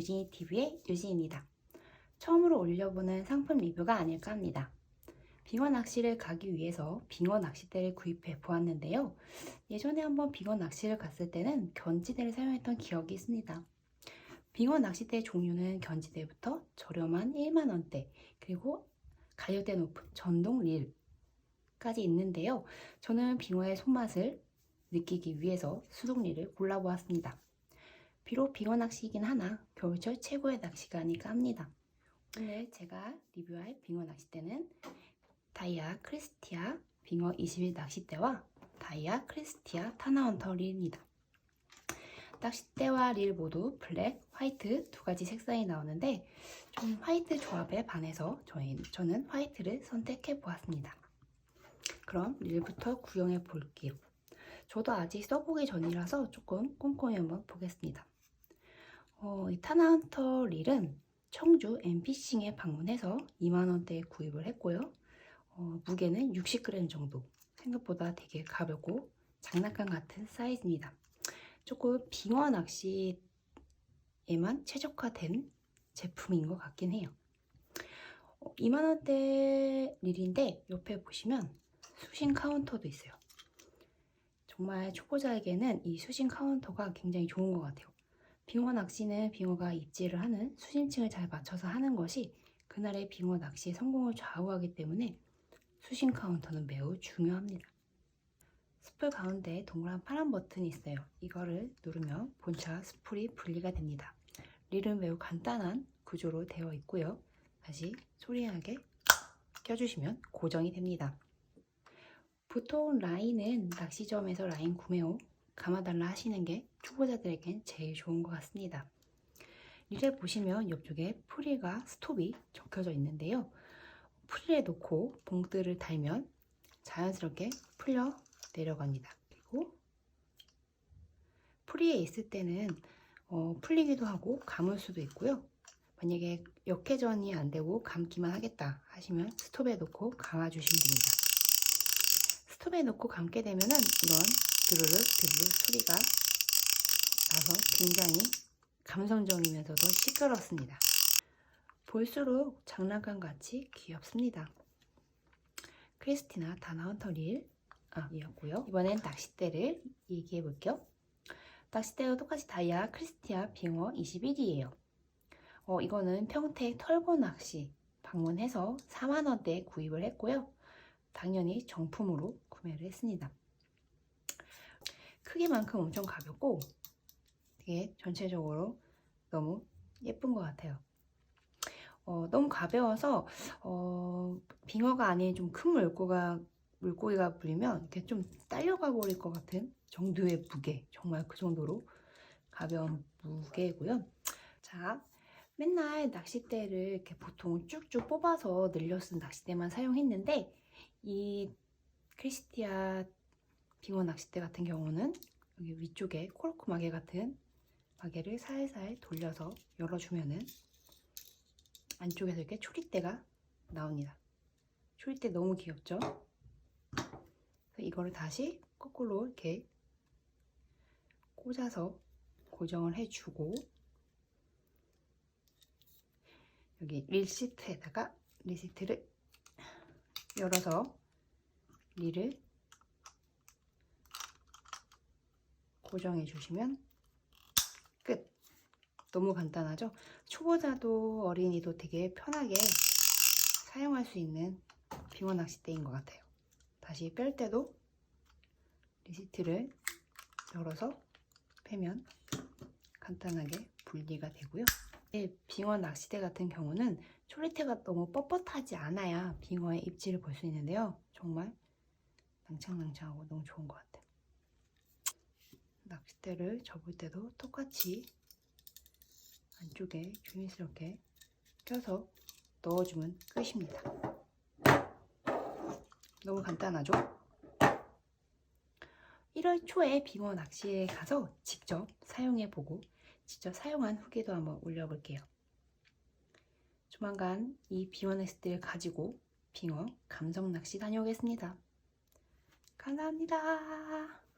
유진이 TV의 유진입니다. 처음으로 올려보는 상품 리뷰가 아닐까 합니다. 빙어 낚시를 가기 위해서 빙어 낚싯대를 구입해 보았는데요. 예전에 한번 빙어 낚시를 갔을 때는 견지대를 사용했던 기억이 있습니다. 빙어 낚싯대 종류는 견지대부터 저렴한 1만원대, 그리고 가격대 높은 전동 릴까지 있는데요. 저는 빙어의 손맛을 느끼기 위해서 수동릴을 골라보았습니다. 비록 빙어 낚시이긴 하나 겨울철 최고의 낚시가 아닐까 합니다. 오늘 제가 리뷰할 빙어 낚싯대는 다이아 크리스티아 빙어 21 낚싯대와 다이아 크리스티아 타나헌터 릴입니다. 낚싯대와 릴 모두 블랙, 화이트 두 가지 색상이 나오는데 좀 화이트 조합에 반해서 저희, 저는 화이트를 선택해 보았습니다. 그럼 릴부터 구경해 볼게요. 저도 아직 써보기 전이라서 조금 꼼꼼히 한번 보겠습니다. 어, 이 타나헌터 릴은 청주 MP싱에 방문해서 2만원대에 구입을 했고요. 어, 무게는 60g 정도. 생각보다 되게 가볍고 장난감 같은 사이즈입니다. 조금 빙어 낚시에만 최적화된 제품인 것 같긴 해요. 어, 2만원대 릴인데 옆에 보시면 수신 카운터도 있어요. 정말 초보자에게는 이 수신 카운터가 굉장히 좋은 것 같아요. 빙어 낚시는 빙어가 입질을 하는 수심층을 잘 맞춰서 하는 것이 그날의 빙어 낚시의 성공을 좌우하기 때문에 수신 카운터는 매우 중요합니다. 스풀 가운데 동그란 파란 버튼이 있어요. 이거를 누르면 본차 스풀이 분리가 됩니다. 릴은 매우 간단한 구조로 되어 있고요. 다시 소리하게 껴주시면 고정이 됩니다. 보통 라인은 낚시점에서 라인 구매 후 감아달라 하시는 게 초보자들에겐 제일 좋은 것 같습니다. 릴에 보시면 옆쪽에 프릴과 스톱이 적혀져 있는데요. 프릴에 놓고 봉들을 달면 자연스럽게 풀려 내려갑니다. 그리고 프리에 있을 때는 어, 풀리기도 하고 감을 수도 있고요. 만약에 역회전이 안 되고 감기만 하겠다 하시면 스톱에 놓고 감아주시면 됩니다. 스톱에 놓고 감게 되면은 이런 드르륵 드르륵 소리가 나서 굉장히 감성적이면서도 시끄럽습니다. 볼수록 장난감 같이 귀엽습니다. 크리스티나 다나헌터 릴 아, 이었고요. 이번엔 낚싯대를 얘기해 볼게요. 낚싯대도 똑같이 다이아 크리스티아 빙어 21이에요. 어, 이거는 평택 털보 낚시 방문해서 4만원대에 구입을 했고요. 당연히 정품으로 구매를 했습니다. 크기만큼 엄청 가볍고 되게 전체적으로 너무 예쁜 것 같아요. 어, 너무 가벼워서 어, 빙어가 아닌 좀 큰 물고가 물고기가 물리면 이렇게 좀 딸려가 버릴 것 같은 정도의 무게 정말 그 정도로 가벼운 무게고요. 자, 맨날 낚싯대를 이렇게 보통 쭉쭉 뽑아서 늘려 쓴 낚싯대만 사용했는데 이 크리스티아 빙어 낚싯대 같은 경우는 여기 위쪽에 코르크 마개 같은 마개를 살살 돌려서 열어주면은 안쪽에서 이렇게 초리대가 나옵니다. 초리대 너무 귀엽죠? 이거를 다시 거꾸로 이렇게 꽂아서 고정을 해주고 여기 릴시트에다가 릴시트를 열어서 릴을 고정해 주시면 끝! 너무 간단하죠? 초보자도 어린이도 되게 편하게 사용할 수 있는 빙어 낚싯대인 것 같아요. 다시 뺄 때도 리시트를 열어서 빼면 간단하게 분리가 되고요. 빙어 낚싯대 같은 경우는 초리대가 너무 뻣뻣하지 않아야 빙어의 입질을 볼 수 있는데요. 정말 낭창낭창하고 너무 좋은 것 같아요. 낚싯대를 접을 때도 똑같이 안쪽에 조심스럽게 껴서 넣어주면 끝입니다. 너무 간단하죠? 1월 초에 빙어 낚시에 가서 직접 사용해보고 직접 사용한 후기도 한번 올려볼게요. 조만간 이 빙어 낚싯대를 가지고 빙어 감성 낚시 다녀오겠습니다. 감사합니다.